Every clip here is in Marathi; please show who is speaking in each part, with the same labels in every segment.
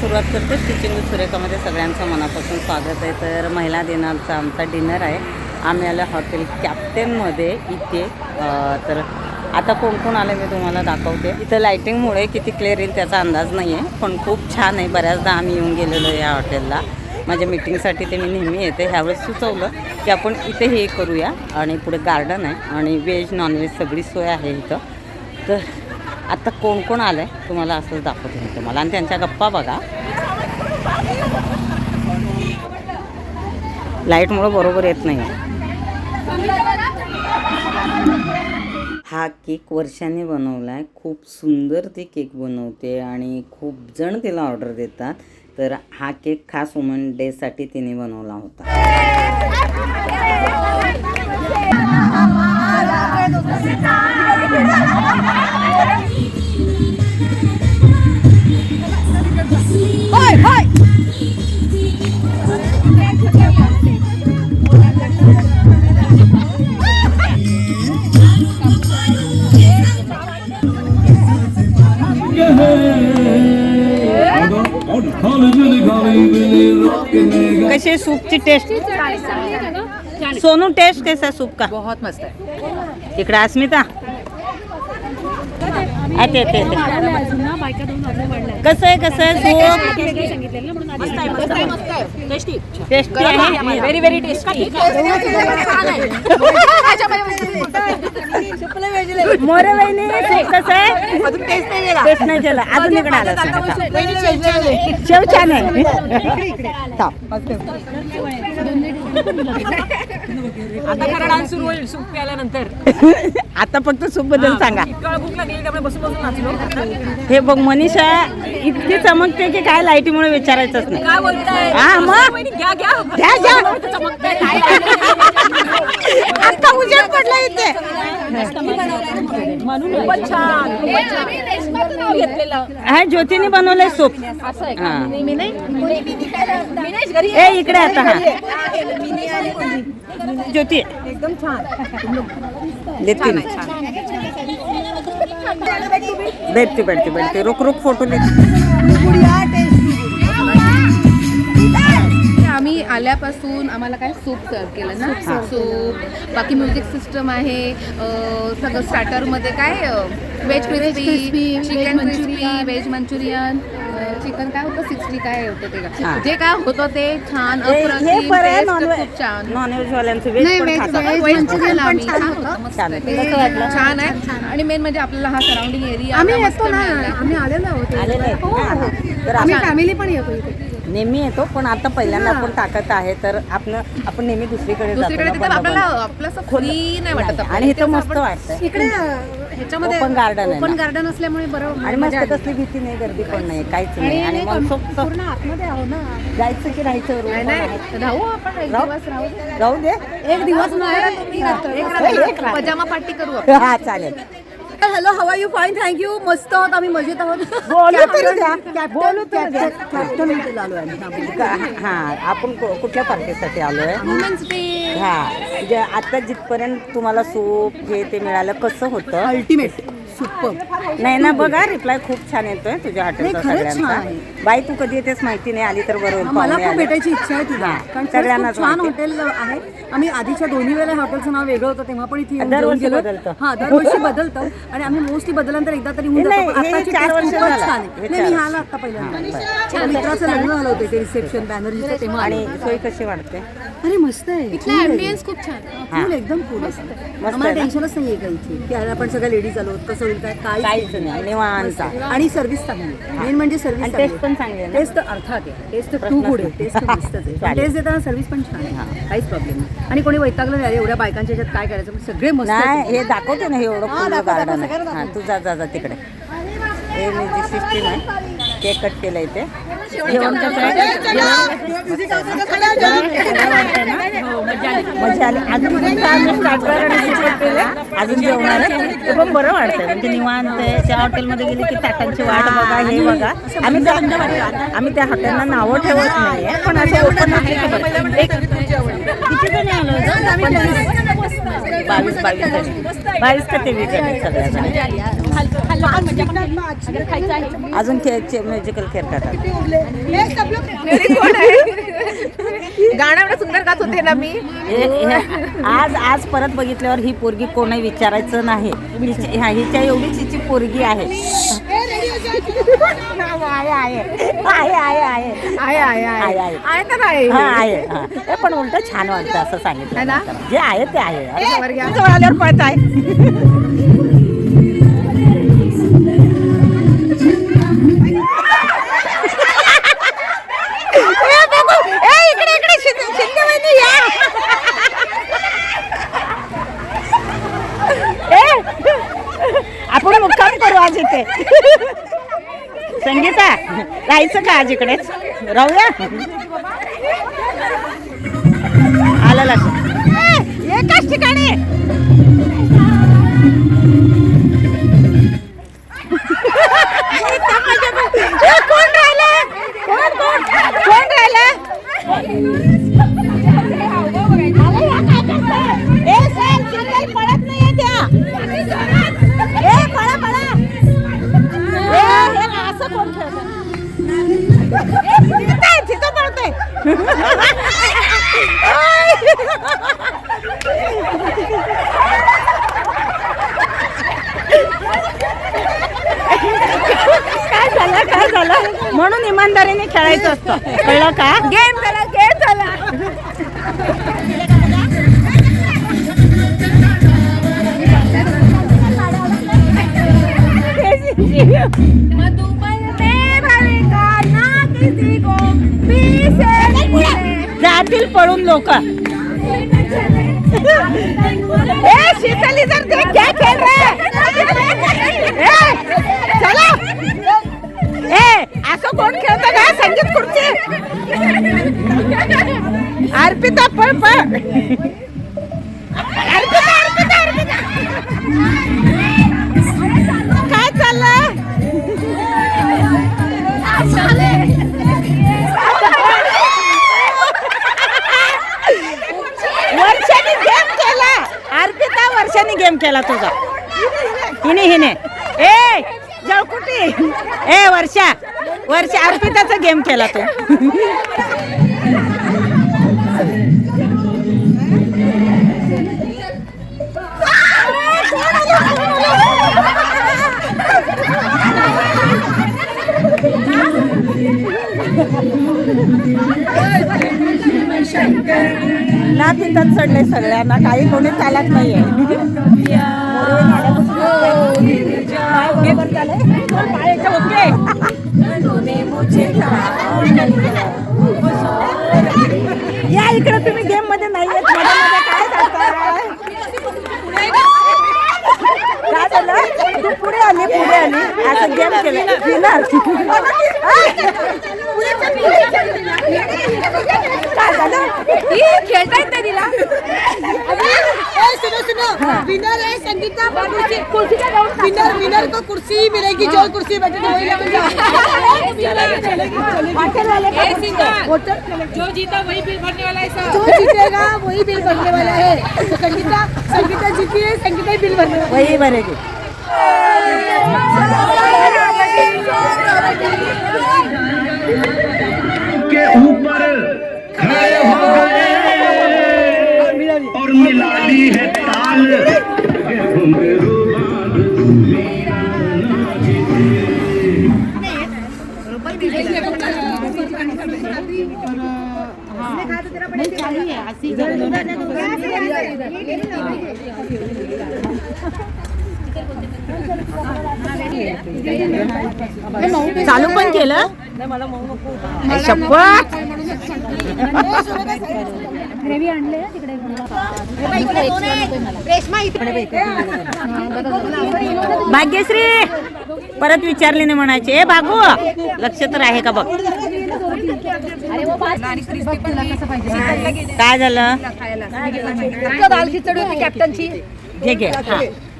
Speaker 1: सुरुवात करते स्टिचिंग सुरेखामध्ये सगळ्यांचं मनापासून स्वागत आहे. तर महिला दिनाचा आमचा डिनर आहे. आम्ही आलो हॉटेल कॅप्टनमध्ये इथे. तर आता कोण कोण आलं मी तुम्हाला दाखवते. इथं लायटिंगमुळे किती क्लिअर येईल त्याचा अंदाज नाही आहे पण खूप छान आहे. बऱ्याचदा आम्ही येऊन गेलेलो आहे या हॉटेलला माझ्या मीटिंगसाठी ते मी नेहमी येते. ह्यावेळेस सुचवलं की आपण इथे हे करूया आणि पुढे गार्डन आहे आणि व्हेज नॉनव्हेज सगळी सोय आहे इथं. तर आता कोण कोण आलं आहे तुम्हाला असंच दाखवते मी तुम्हाला. आणि त्यांच्या गप्पा बघा. लाईटमुळं बरोबर येत नाही. हा केक वर्षाने बनवला आहे खूप सुंदर ती केक बनवते आणि खूप जण तिला ऑर्डर देतात. तर हा केक खास वुमन डेसाठी तिने बनवला होता. कशी सूपची टेस्ट सोनू टेस्ट कैसा सूप का
Speaker 2: बहुत मस्त आहे.
Speaker 1: इकडे अस्मिता. येते येते. कसं आहे कसं आहे सूप टेस्टी आहे?
Speaker 2: व्हेरी व्हेरी टेस्टी
Speaker 1: मोरे वहिनी कसं आहे?
Speaker 2: अजून टेस्ट नाही गेला.
Speaker 1: टेस्ट नाही केला. अजून इकडे आला सांगा. थांब. शेव छान आहे.
Speaker 2: आता खरा डान्स सुरू होईल सूप प्यायल्यानंतर
Speaker 1: आता फक्त सूपबद्दल सांगा.
Speaker 2: इतका भूक लागली त्यामुळे बसून बसून नाचलो.
Speaker 1: हे बघ मनीषा इतकी चमकते की काय लाईटीमुळे विचारायचंच नाही.
Speaker 2: काय बोलताय?
Speaker 1: हा, मग?
Speaker 2: वहिनी, घ्या घ्या.
Speaker 1: घ्या घ्या.
Speaker 2: चमकताय. काय
Speaker 1: आता उजेड पडला इथे.
Speaker 2: खूपच छान खूपच छान. घेतलेलं.
Speaker 1: हा ज्योतीने बनवलंय सूप.
Speaker 2: असं आहे
Speaker 1: हा.
Speaker 2: मी नाही? मी नाही घरी
Speaker 1: ए इकडे आता हा. ज्योती.
Speaker 2: एकदम छान.
Speaker 1: देते मी. भेटते भेटते भेटते रुक रुक फोटो देते
Speaker 3: आल्यापासून आम्हाला काय सूप सर्व केलं ना? सूप बाकी म्युझिक सिस्टम आहे सगळं स्टार्टरमध्ये काय veg crispy chicken crispy veg manchurian chicken काय होतं? सिक्स्टी काय होतं ते. का? जे काय होतं ते छान छान. छान.
Speaker 1: आहे.
Speaker 3: आणि मेन म्हणजे आपल्याला हा सराउंडिंग एरिया
Speaker 4: आम्ही येतो ना. आम्ही आलेलो आहोत हो,
Speaker 1: हा,
Speaker 4: आम्ही फॅमिली पण येतो इथे.
Speaker 1: नेहमी येतो पण आता पहिल्यांदा आपण टाकत आहे तर आपण आपण नेहमी दुसरीकडे
Speaker 3: तिथे आपल्याला. आपलं असं नाही वाटत
Speaker 1: आणि इथं मस्त वाटतं
Speaker 4: इकडे अं, ह्याच्यामध्ये
Speaker 1: Open garden आहे
Speaker 4: ओपन
Speaker 1: ना.
Speaker 4: गार्डन असल्यामुळे बरं
Speaker 1: आणि
Speaker 4: मजा
Speaker 1: मस्त
Speaker 4: आली.
Speaker 1: कसली भीती नाही गर्दी पण नाही काहीच नाही आणि
Speaker 4: पूर्ण आतमध्ये आहो ना
Speaker 1: जायचं की राहायचं room
Speaker 3: नाही
Speaker 1: पण आहे.
Speaker 3: नाही राहू आपण एक
Speaker 1: राहू?
Speaker 3: दिवस राहू
Speaker 1: राहू दे
Speaker 4: एक दिवस नाही
Speaker 3: एक रात्र. पजामा पार्टी करू आपण
Speaker 1: हा चालेल
Speaker 4: हॅलो हवा यू फाईन थँक्यू मस्त आहोत आम्ही मजेत आहोत.
Speaker 1: बोलू तरी द्या. बोलू तरी द्या.
Speaker 4: कॅप्टन आलो आहे
Speaker 1: हा आपण कु- कुठल्या पार्टीसाठी आलोय?
Speaker 3: वुमेन्स डे
Speaker 1: हा जे आता जिथपर्यंत तुम्हाला सूप हे ते मिळालं कसं होतं?
Speaker 4: अल्टिमेट सुपर
Speaker 1: नाही ना बघा रिप्लाय खूप छान येतोय तुझ्या हॉटेलचा
Speaker 4: नाही, खरंच छान
Speaker 1: सगळ्यांचा
Speaker 4: आहे.
Speaker 1: बाई तू कधी येतेस माहिती नाही आली तर बरोबर
Speaker 4: मला
Speaker 1: पाहुणे
Speaker 4: खूप
Speaker 1: आले.
Speaker 4: भेटायची इच्छा आहे तुला
Speaker 1: हा,
Speaker 4: कारण खरंच
Speaker 1: सगळ्यांनाच
Speaker 4: खूप छान
Speaker 1: माहिती.
Speaker 4: हॉटेल आहे आम्ही आधीच्या दोन्ही वेळेला हॉटेलचं नाव वेगळं होतं तेव्हा पण इथे येऊन जेवून
Speaker 1: दरवर्षी
Speaker 4: गेलो
Speaker 1: बदलतं.
Speaker 4: हा दरवर्षी बदलतं आणि आम्ही मोस्टली बदलल्यानंतर एकदा तरी होऊन
Speaker 1: नाही,
Speaker 4: जातो पण
Speaker 1: हे चार
Speaker 4: taste
Speaker 1: वर्ष
Speaker 4: खूपच
Speaker 1: झालं.
Speaker 4: छान आहे
Speaker 1: चार
Speaker 4: नाही मी. आला आता पहिल्यांदा मित्राचं लग्न झालं होतं ते रिसेप्शन बॅनर्जीचं तेव्हा
Speaker 1: आणि. सोय कशी वाटते
Speaker 4: अरे मस्त आहे.
Speaker 3: इथला ॲम्बियन्स खूप छान.
Speaker 4: फुल एकदम फुल
Speaker 1: मस्त
Speaker 4: आम्हाला
Speaker 1: आहे?
Speaker 4: टेन्शनच नाहीये काही इथे. की अरे आपण सगळ्या लेडीज आलो कसं होईल काय? काय
Speaker 1: काहीच नाही. निवांत.
Speaker 4: आणि सर्व्हिस चांगली मेन म्हणजे सर्व्हिस
Speaker 1: टेस्ट पण चांगली आहे?
Speaker 4: टेस्ट अर्थात आहे. टेस्ट टू गुड आहे.
Speaker 1: नाही.
Speaker 4: टेस्ट मस्तच आहे. टेस्ट देताना सर्व्हिस पण छान आहे. काहीच प्रॉब्लेम नाही. आणि कोणी वैतागलं नाही. एवढ्या बायकांच्या ह्याच्यात काय करायचं? सगळे मस्त
Speaker 1: नाही
Speaker 4: आहेत.
Speaker 1: हे दाखवते ना. हे एवढं
Speaker 4: हा,
Speaker 1: फुल
Speaker 4: दाखव, दाखव,
Speaker 1: गार्डन
Speaker 4: सगळं
Speaker 1: आहे
Speaker 4: दाखव.
Speaker 1: हा तू जा तिकडे. हे मी जी सिस्टीम आहे. केक कट केलं इथे. आहे मजा आली अजून आम्ही स्टार्टर आणि केलं अजून जेवणार ते पण बरं वाटतंय म्हणजे निवांत आहे त्या हॉटेलमध्ये गेली की ताटांची वाट बघा हे बघा आम्ही आम्ही त्या हॉटेलला नावं ठेवत नाही पण असं ओपन एक किती जणी आलो होतं बावीस बावीस जणी बावीस का तेवीस जणी सगळ्या जणी अजून खेळ म्युझिकल खेळ करतात.
Speaker 3: गाणं सुंदर गात होते ना मी.
Speaker 1: आज आज परत बघितल्यावर ही पोरगी कोणी विचारायचं नाही. हिच्या एवढीच हिची पोरगी आहे. आहे पण उलट छान वाटतं असं सांगितलं जे आहे ते आहे पळत आहे आपण मुक्काम करू आज इथे राहायचं का आज इकडेच राहूया? आलं लक्षात. एकाच ठिकाणी. कोण राहिलं? कोण कोण? कोण राहिलं? म्हणून इमानदारीने खेळायचं असतं. कळलं का?
Speaker 3: गेम झाला गेम झाला.
Speaker 1: जातील पळून लोक. ए शीतली जर ते क्या खेळ रे. असं कोण खेळतं का? संगीत खुर्ची? अर्पिता पळ पळ. काय चाललंय? वर्षाने गेम केला. अर्पिता वर्षाने गेम केला तुझा. हिने हिने. ए जळकुटी. ए वर्षा. वर्षा अर्पिताचा गेम केला तू. ना तिथं चढले सगळ्यांना काही कोणी चालत नाहीये. विनर काय झालं
Speaker 3: ही। नाही तिला
Speaker 2: सुनो सुनो। विनर है संगीता कुर्सी कुर्सी विनर विनर को कुर्सी मिलेगी जो कुर्सी जो जीता वही बिल भरने वाला है जो जीतेगा वही बिल भरने वाला है। तो संगीता संगीता जीती है संगीता ही बिल भरने
Speaker 1: वही भरेगी।
Speaker 5: के ऊपर खड़े हो गए और मिला ली है ताल मेरा
Speaker 1: चालू पण केलं? शपथ? भाग्यश्री परत विचारली नाही म्हणायचे. ए भागू लक्ष तर आहे का बघ? काय झालं?
Speaker 4: दाल खिचडी होती कॅप्टनची
Speaker 1: घे घे.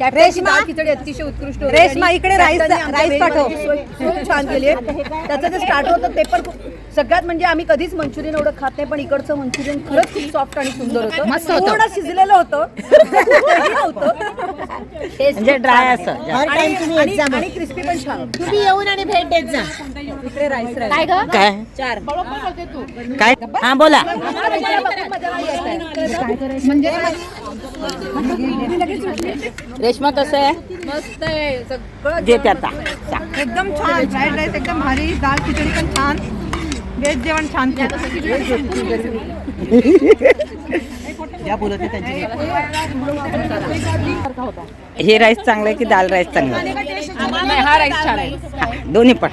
Speaker 4: दाल खिचडी अतिशय उत्कृष्ट होती. रेशमा इकडे राईस राईस पाठव. खूप छान केली त्याचं जे स्टार्ट होतं ते पण खूप सगळ्यात म्हणजे आम्ही कधीच मंचुरियन एवढं खात नाही पण इकडचं मंचुरियन खरंच खूप सॉफ्ट आणि सुंदर होतं.
Speaker 3: मस्त होतं.
Speaker 4: शिजलेलं होतं. तेही नव्हतं. Taste
Speaker 1: म्हणजे
Speaker 4: खूप
Speaker 1: ड्राय
Speaker 4: छान
Speaker 1: असं.
Speaker 4: आणि- क्रिस्पी पण छान. होतं.
Speaker 2: तुम्ही येऊन आणि भेट देत जा.
Speaker 4: इकडे राईस राईस
Speaker 3: काय ग?
Speaker 1: काय?
Speaker 4: चार.
Speaker 1: काय? हा बोला. रेश्मा कसं आहे?
Speaker 4: मस्त आहे. सगळं
Speaker 1: जेते आता. सांग.
Speaker 6: एकदम छान. फ्राईड राईस एकदम भारी. दाल खिचडी पण छान. व्हेज जेवण छान
Speaker 1: हे राईस चांगलं आहे की दाल राईस चांगलं आहे?
Speaker 3: राईस छान आहे.
Speaker 1: दोन्ही पण.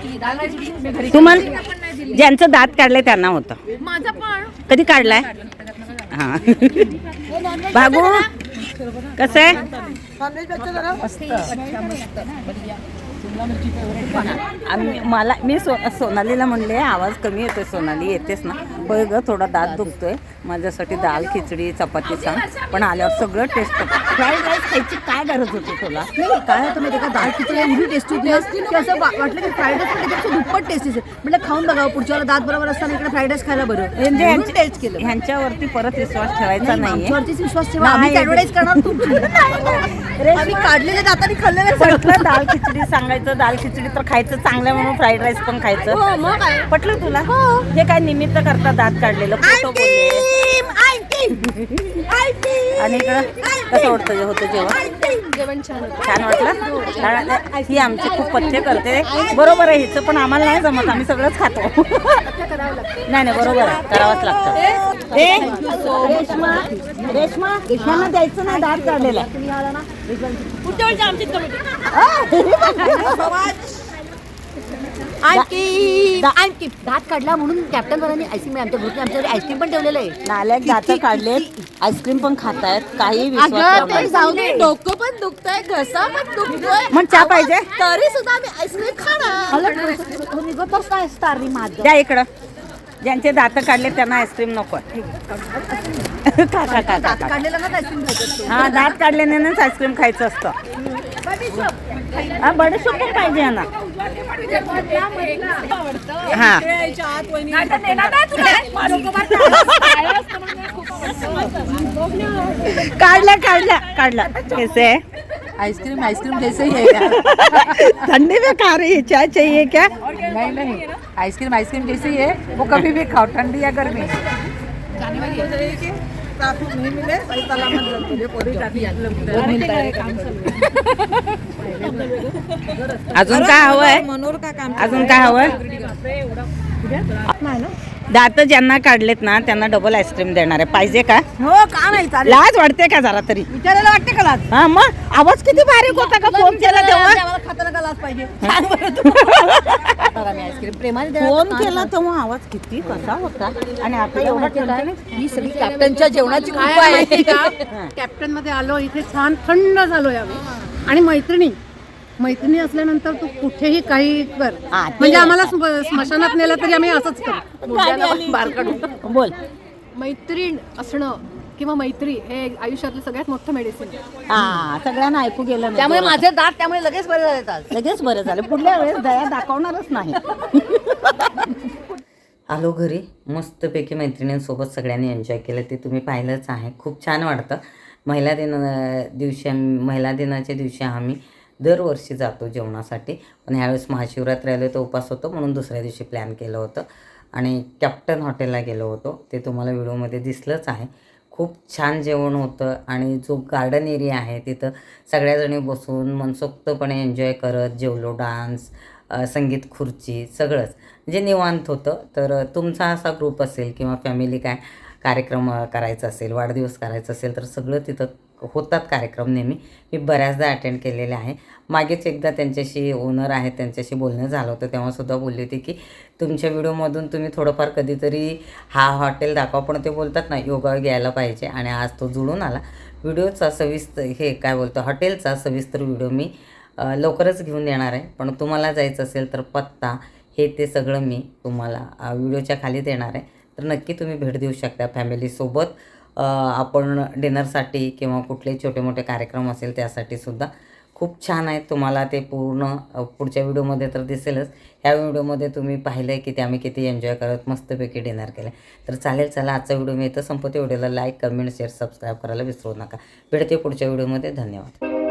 Speaker 1: तुम्हाला ज्यांचं दात काढलंय त्यांना होतं.
Speaker 3: माझं पण.
Speaker 1: कधी काढलाय? हा. बाबू कसं आहे? आम्ही मला मी सो सोनालीला म्हणले आवाज कमी येतोय सोनाली येतेस ना. होय ग थोडा दात दुखतोय. माझ्यासाठी दाल खिचडी चपाती सांग. पण आल्यावर सगळं टेस्ट फ्राईड राईस खायची काय गरज होती तुला?
Speaker 4: नाही काय होतं माहिती का? दाल खिचडी एवढी टेस्टी होती ना, की असं वाटलं की फ्राईड राईस दुप्पट टेस्टी म्हटलं खाऊन बघावं पुढच्या वेळेला दात बरोबर असताना इकडे फ्राईड राईस खायला बरं.
Speaker 1: म्हणजे ह्यांच्या-
Speaker 4: टेस्ट केलं.
Speaker 1: ह्यांच्यावरती परत विश्वास ठेवायचा
Speaker 4: नाही, आमच्यावरतीच विश्वास ठेवा. आम्ही ऍडव्हर्टाईज करणार तू. आम्ही काढलेले दाताने खाल्लेले
Speaker 1: पटलं दाल खिचडी सांगायचं. दाल खिचडी तर खायचं चांगलं म्हणून फ्राईड राईस पण खायचं. पटलं तुला? हे. काय निमित्त करता दात काढलेलं बोलले. आणि इकडं कसं वाटतं होतं जेवण?
Speaker 3: जेवण छान
Speaker 1: वाटलं? ही आमची खूप पथ्य करते. बरोबर आहे हिचं पण आम्हाला नाही जमत. आम्ही सगळंच खातो. नाही नाही बरोबर आहे. करावंच लागतं. ए, रेश्मा रेश्मा रेश्माला द्यायचं नाही दात काढलेलं.
Speaker 4: आणखी आणखी दात काढला म्हणून कॅप्टन वरांनी आईस्क्रीम आमच्या ग्रुपने आमच्याकडे आईस्क्रीम पण ठेवलेलं आहे.
Speaker 1: नाल्यात दात काढलेत. आईस्क्रीम पण खातायत. काही विश्वास
Speaker 3: अगं
Speaker 1: ठेवला
Speaker 3: पण जाऊ दे. डोकं पण दुखतंय घसा पण दुखतोय.
Speaker 1: मग चहा पाहिजे?
Speaker 3: तरी सुद्धा आम्ही आईस्क्रीम खाणार.
Speaker 4: स्टारनी माझ.
Speaker 1: द्या इकडं. ज्यांचे दात काढले त्यांना आईस्क्रीम नको. खा खा खा खा
Speaker 4: दात
Speaker 1: खा
Speaker 4: काढलेला ना आईस्क्रीम खायचं
Speaker 1: हा दात काढल्यानेच आईस्क्रीम खायचं असतं. हा बडीशोप पण पाहिजे ना हा. काढला काढला काढला कैसे? है
Speaker 6: आईस्क्रीम आईस्क्रीम जैसे ही है
Speaker 1: ठंडी में खा रही है चाय चाहिए क्या?
Speaker 6: नहीं नहीं. आइसक्रीम आइसक्रीम जैसे ही है वो कभी भी खाओ ठंडी या गर्मी।
Speaker 1: अजून काय हवंय? अजून काय हवंय? दात ज्यांना काढलेत ना त्यांना डबल आईस्क्रीम देणार आहे. पाहिजे का?
Speaker 4: हो का नाही? चालेल.
Speaker 1: लाज वाटते का जरा तरी?
Speaker 4: विचारायला वाटते का लाज?
Speaker 1: हा मग आवाज किती बारीक होता का? फोन केला तेव्हा?
Speaker 4: आम्हाला खाताना का लाज पाहिजे? सांग बरं तू. आम्ही आईस्क्रीम प्रेमाने देणार
Speaker 1: फोन
Speaker 4: तर
Speaker 1: केला तेव्हा आवाज किती कसा होता? आणि आता एवढा? ठणठणीत?
Speaker 4: ही सगळी कॅप्टनच्या जेवणाची
Speaker 2: काय
Speaker 4: कृपा
Speaker 2: आहे. कॅप्टनमध्ये आलो इथे छान थंड झालोय आम्ही. आणि मैत्रिणी मैत्रिणी असल्यानंतर तू कुठेही काही कर.
Speaker 1: हा, ते
Speaker 2: म्हणजे आम्हाला स्म- स्मशानात नेलं तरी आम्ही असंच करू.
Speaker 4: बार काढून
Speaker 1: बोल.
Speaker 2: मैत्रीण असणं किंवा मैत्री हे आयुष्यातलं सगळ्यात मोठं मेडिसिन आहे.
Speaker 1: हा सगळ्यांना ऐकू गेलं नाही.
Speaker 4: त्यामुळे माझे दात त्यामुळे लगेच बरे झाले आज
Speaker 1: लगेच बरं झालं. पुढल्या वेळेस दया दाखवणारच नाही. आलो घरी. मस्तपैकी मैत्रिणींसोबत सगळ्यांनी एन्जॉय केलं. ते तुम्ही पाहिलंच आहे. खूप छान वाटतं. महिला दिन दिवशी आम्ही- महिला दिनाच्या दिवशी आम्ही दरवर्षी जातो जेवणासाठी. पण ह्यावेळेस महाशिवरात्री आले तर उपास होतो म्हणून दुसऱ्या दिवशी प्लॅन केलं होतं. आणि कॅप्टन हॉटेलला गेलो होतो. ते तुम्हाला व्हिडिओमध्ये दिसलंच आहे. खूप छान जेवण होतं आणि जो गार्डन एरिया आहे तिथं सगळ्याजणी बसून मनसोक्तपणे एन्जॉय करत जेवलो डान्स संगीत खुर्ची सगळंच. म्हणजे निवांत होतं. तर तुमचा असा ग्रुप असेल किंवा फॅमिली काय कार्यक्रम करायचा असेल वाढदिवस करायचा असेल तर सगळं तिथं होतात कार्यक्रम नेहमी. मी बऱ्याचदा अटेंड केलेले आहे. मागेच एकदा त्यांच्याशी ओनर आहेत त्यांच्याशी बोलणं झालं होतं तेव्हासुद्धा बोलली होती की तुमच्या व्हिडिओमधून तुम्ही थोडंफार कधीतरी हा हॉटेल दाखवा. पण ते बोलतात ना योगा घ्यायला पाहिजे. आणि आज तो जुळून आला. व्हिडिओचा सविस्तर हे काय बोलतो हॉटेलचा सविस्तर व्हिडिओ मी लवकरच घेऊन येणार आहे. पण तुम्हाला जायचं असेल तर पत्ता हे ते सगळं मी तुम्हाला व्हिडिओच्या खाली देणार आहे. तर नक्की तुम्ही भेट देऊ शकता फॅमिलीसोबत आपण डिनरसाठी किंवा कुठलेही छोटे मोठे कार्यक्रम असेल त्यासाठी सुद्धा. खूप छान आहेत तुम्हाला ते पूर्ण पुढच्या व्हिडिओमध्ये तर दिसेलच. ह्या व्हिडिओमध्ये तुम्ही पाहिलं आहे की ते आम्ही किती एन्जॉय करत मस्तपैकी डिनर केलं तर चालेल चला आजचा व्हिडिओ मी इथं संपवते. व्हिडिओला लाईक कमेंट शेअर सबस्क्राईब करायला विसरू नका. भेटते पुढच्या व्हिडिओमध्ये धन्यवाद.